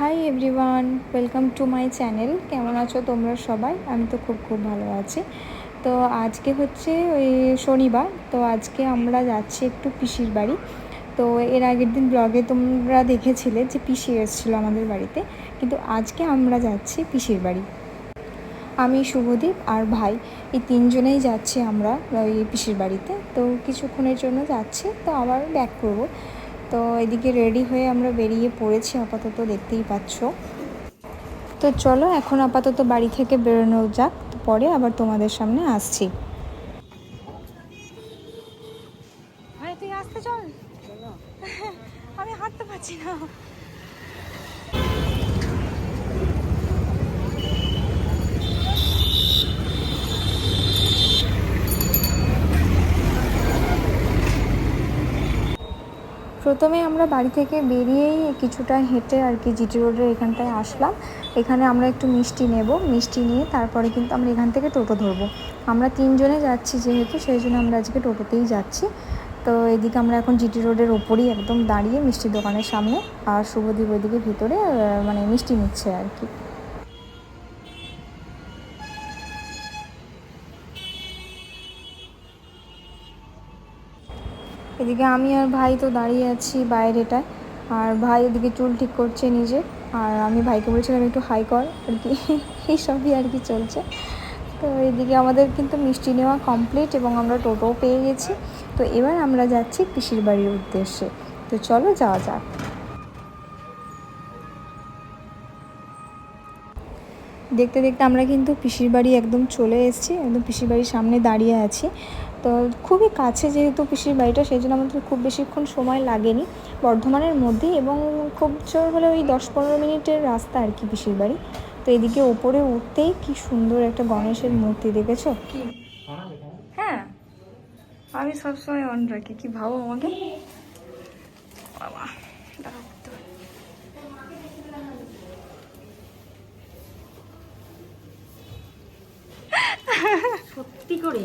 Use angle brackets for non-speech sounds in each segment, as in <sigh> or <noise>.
Hi everyone welcome to my channel কেমন আছো তোমরা সবাই? আমি তো খুব খুব ভালো আছি। তো আজকে হচ্ছে ওই শনিবার, তো আজকে আমরা যাচ্ছি একটু পিসির বাড়ি। তো এর আগের দিন ব্লগে তোমরা দেখেছিলে যে পিসি এসেছিল আমাদের বাড়িতে, কিন্তু আজকে আমরা যাচ্ছি পিসির বাড়ি। আমি, শুভদীপ আর ভাই, এই তিনজনেই যাচ্ছি আমরা ওই পিসির বাড়িতে। তো কিছুক্ষণের জন্য যাচ্ছি, তো আবার ব্যাক করব। তো এদিকে রেডি হয়ে আমরা বেরিয়ে পড়েছি আপাতত দেখতেই পাচ্ছ। তো চলো এখন আপাতত বাড়ি থেকে বেরোনো যাক পরে আবার তোমাদের সামনে আসছি। তুই আসতে চল। আমি হাঁটতে পারছি না। প্রথমে আমরা বাড়ি থেকে বেরিয়েই কিছুটা হেঁটে আর কি জিটি রোডের এখানটায় আসলাম। এখানে আমরা একটু মিষ্টি নেব। মিষ্টি নিয়ে তারপরে কিন্তু আমরা এখান থেকে টোটো ধরবো। আমরা তিনজনে যাচ্ছি যেহেতু, সেই জন্য আমরা আজকে টোটোতেই যাচ্ছি। তো এদিকে আমরা এখন জিটি রোডের ওপরই একদম দাঁড়িয়ে মিষ্টির দোকানের সামনে আর শুভদীপ ওইদিকে ভিতরে মানে মিষ্টি নিচ্ছে আর কি। এদিকে আমি আর ভাই তো দাঁড়িয়ে আছি বাইরেটায়। আর ভাই ওদিকে চুল ঠিক করছে নিজে। আর আমি ভাইকে বলেছিলাম, একটু হাই কর। আর কি এইসবই আর কি চলছে। তো এদিকে আমাদের কিন্তু মিষ্টি নেওয়া কমপ্লিট এবং আমরা টোটোও পেয়ে গেছি। তো এবার আমরা যাচ্ছি পিসির বাড়ির উদ্দেশ্যে। তো চলো যাওয়া যাক। দেখতে দেখতে আমরা কিন্তু পিসির বাড়ি একদম চলে এসেছি। একদম পিসির বাড়ির সামনে দাঁড়িয়ে আছি। তো খুবই কাছে যেহেতু পিসির বাড়িটা সেই জন্য আমাদের খুব বেশিক্ষণ সময় লাগেনি বর্ধমানের মধ্যেই এবং খুব জোর হলে ওই দশ পনেরো মিনিটের রাস্তা আর কি পিসির বাড়ি। তো এদিকে ওপরে উঠতেই কি সুন্দর একটা গণেশের মূর্তি দেখেছ? কি? হ্যাঁ। আমি সবসময় অন রাখি কি ভাবো আমাকে? বাবা। সত্যি করে?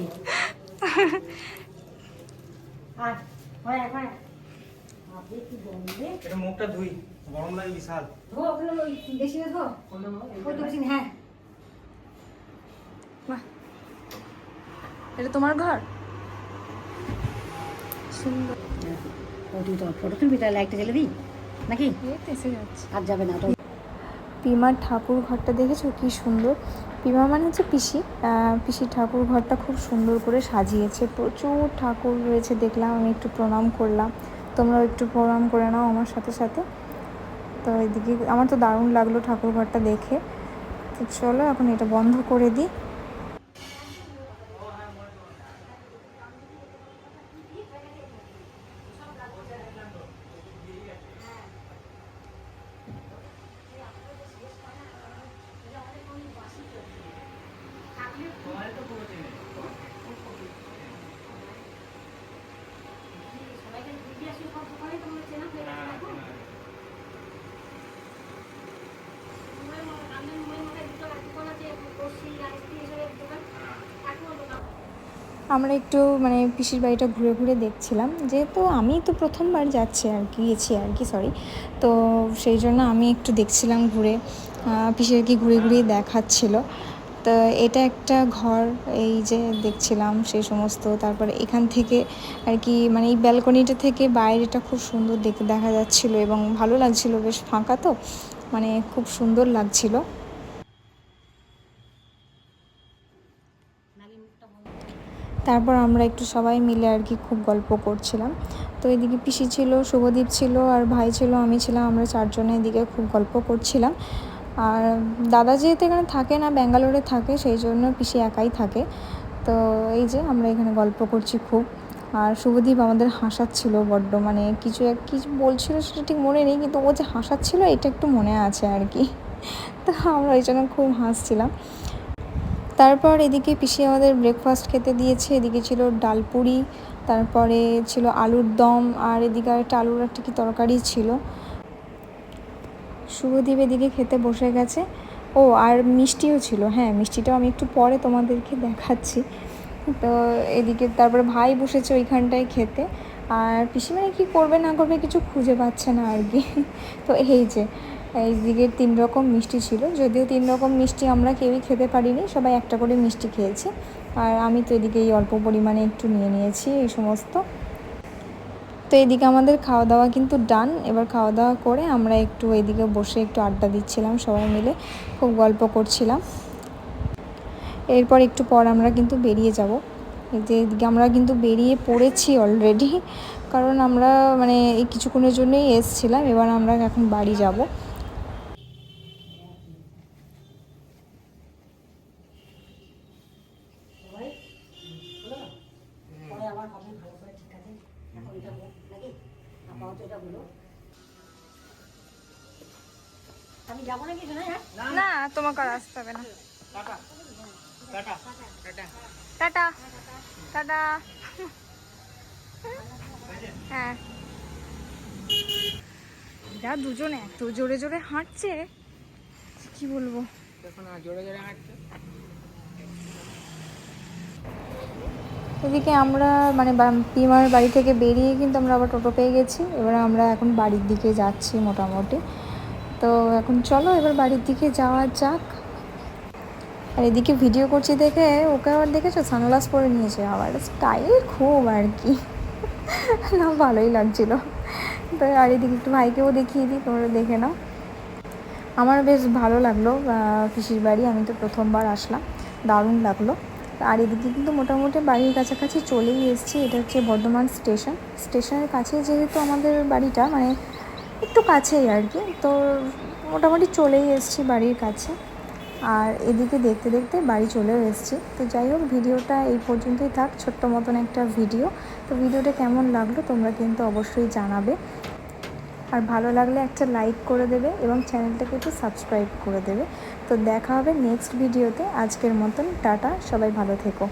এটা মুখটা ধুই গরম লাগে বিশাল। ধো ওগুলো বেশি না ধো। ওই তো বেশি হ্যাঁ। বাহ। এটা তোমার ঘর? সুন্দর। ও তুই তো ফটো তুলবি তাহলে লাইটটা জ্বেলে দিই নাকি? এসে যাচ্ছে। আর যাবে না পিমার ঠাকুর ঘরটা দেখেছ? কি সুন্দর। পিমা মানে হচ্ছে পিসি। পিসি ঠাকুর ঘরটা খুব সুন্দর করে সাজিয়েছে। প্রচুর ঠাকুর রয়েছে দেখলাম, আমি একটু প্রণাম করলাম। তোমরাও একটু প্রণাম করে নাও আমার সাথে সাথে। তো এদিকে আমার তো দারুণ লাগল ঠাকুর ঘরটা দেখে। তো চলো এখন এটা বন্ধ করে দিই। আমরা একটু মানে পিসির বাড়িটা ঘুরে ঘুরে দেখছিলাম। যেহেতু আমি তো প্রথমবার যাচ্ছি আর কি গেছি আর কি সরি তো সেই জন্য আমি একটু দেখছিলাম ঘুরে। পিসির কি ঘুরে ঘুরিয়ে দেখাচ্ছিল। তো এটা একটা ঘর, এই যে দেখছিলাম সে সমস্ত। তারপরে এখান থেকে আর কি মানে এই ব্যালকনিটা থেকে বাইরেটা খুব সুন্দর দেখে দেখা যাচ্ছিল এবং ভালো লাগছিল, বেশ ফাঁকা তো মানে খুব সুন্দর লাগছিল। তারপর আমরা একটু সবাই মিলে আর কি খুব গল্প করছিলাম। তো এদিকে পিসি ছিল, শুভদীপ ছিল আর ভাই ছিল, আমি ছিলাম, আমরা চারজনে এদিকে খুব গল্প করছিলাম। আর দাদা যেহেতু এখানে থাকে না, ব্যাঙ্গালোরে থাকে, সেই জন্য পিসি একাই থাকে। তো এই যে আমরা এখানে গল্প করছি খুব। আর শুভদীপ আমাদের হাসাচ্ছিল বড্ড মানে কিছু এক কিছু বলছিল সেটা ঠিক মনে নেই, কিন্তু ও যে হাসাচ্ছিল এটা একটু মনে আছে আর কি। তো আমরা ওই জন্য খুব হাসছিলাম। তারপর এদিকে পিসি আমাদের ব্রেকফাস্ট খেতে দিয়েছে, এদিকে ছিল ডালপুরি তারপরে ছিল আলুর দম, আর এদিকে একটা আলুর একটা কি তরকারি ছিল। শুভদীপ এদিকে খেতে বসে গেছে। ও, আর মিষ্টিও ছিল। হ্যাঁ মিষ্টিটাও আমি একটু পরে তোমাদেরকে দেখাচ্ছি। তো এদিকে তারপরে ভাই বসেছে ওইখানটায় খেতে। আর পিসি মানে কী করবে না করবে কিছু খুঁজে পাচ্ছে না আর কি। <laughs> তো এই যে, এইদিকে তিন রকম মিষ্টি ছিল। যদিও তিন রকম মিষ্টি আমরা কেউই খেতে পারিনি, সবাই একটা করে মিষ্টি খেয়েছি। আর আমি তো এদিকে এই অল্প পরিমাণে একটু নিয়ে নিয়েছি এই সমস্ত। তো এদিকে আমাদের খাওয়া দাওয়া কিন্তু ডান এবার খাওয়া দাওয়া করে আমরা একটু এদিকে বসে একটু আড্ডা দিচ্ছিলাম সবাই মিলে। খুব গল্প করছিলাম। এরপর একটু পর আমরা কিন্তু বেরিয়ে যাব। যে এদিকে আমরা কিন্তু বেরিয়ে পড়েছি অলরেডি কারণ আমরা মানে এই কিছুক্ষণের জন্যই এসছিলাম। এবার আমরা এখন বাড়ি যাব। আমি যাব নাকি শোনা হ্যাঁ না। তোমাকে আর আসতে হবে না। টাটা। টাটা। হ্যাঁ। যা দুজনে এত জোরে জোরে হাঁটছে। কি বলব? এদিকে আমরা মানে পিমার বাড়ি থেকে বেরিয়ে কিন্তু আমরা আবার টোটো পেয়ে গেছি। এবার আমরা এখন বাড়ির দিকে যাচ্ছি মোটামুটি। তো এখন চলো এবার বাড়ির দিকে যাওয়া যাক। আর এদিকে ভিডিও করছি দেখে ওকে আবার দেখেছ? সানগ্লাস পরে নিয়েছে আবার। স্টাইল খুব আর কি। না, ভালোই লাগছিল। তো আর এদিকে একটু ভাইকেও দেখিয়ে দিই, তোমরা দেখে নাও। আমার বেশ ভালো লাগল পিসির বাড়ি। আমি তো প্রথমবার আসলাম। দারুণ লাগল। আর এদিকে কিন্তু মোটামুটি বাড়ির কাছাকাছি চলেই এসেছি। এটা হচ্ছে বর্ধমান স্টেশন। স্টেশনের কাছে যেহেতু আমাদের বাড়িটা মানে একটু কাছেই আর কি, তো মোটামুটি চলেই এসেছি বাড়ির কাছে। আর এদিকে দেখতে দেখতে বাড়ি চলেও এসেছি। তো যাই হোক, ভিডিওটা এই পর্যন্তই থাক, ছোট্ট মতন একটা ভিডিও। তো ভিডিওটা কেমন লাগল তোমরা কিন্তু অবশ্যই জানাবে। আর ভালো লাগলে একটা লাইক করে দেবে এবং চ্যানেলটাকে একটু সাবস্ক্রাইব করে দেবে। তো দেখা হবে নেক্সট ভিডিওতে। আজকের মতন টাটা, সবাই ভালো থেকো।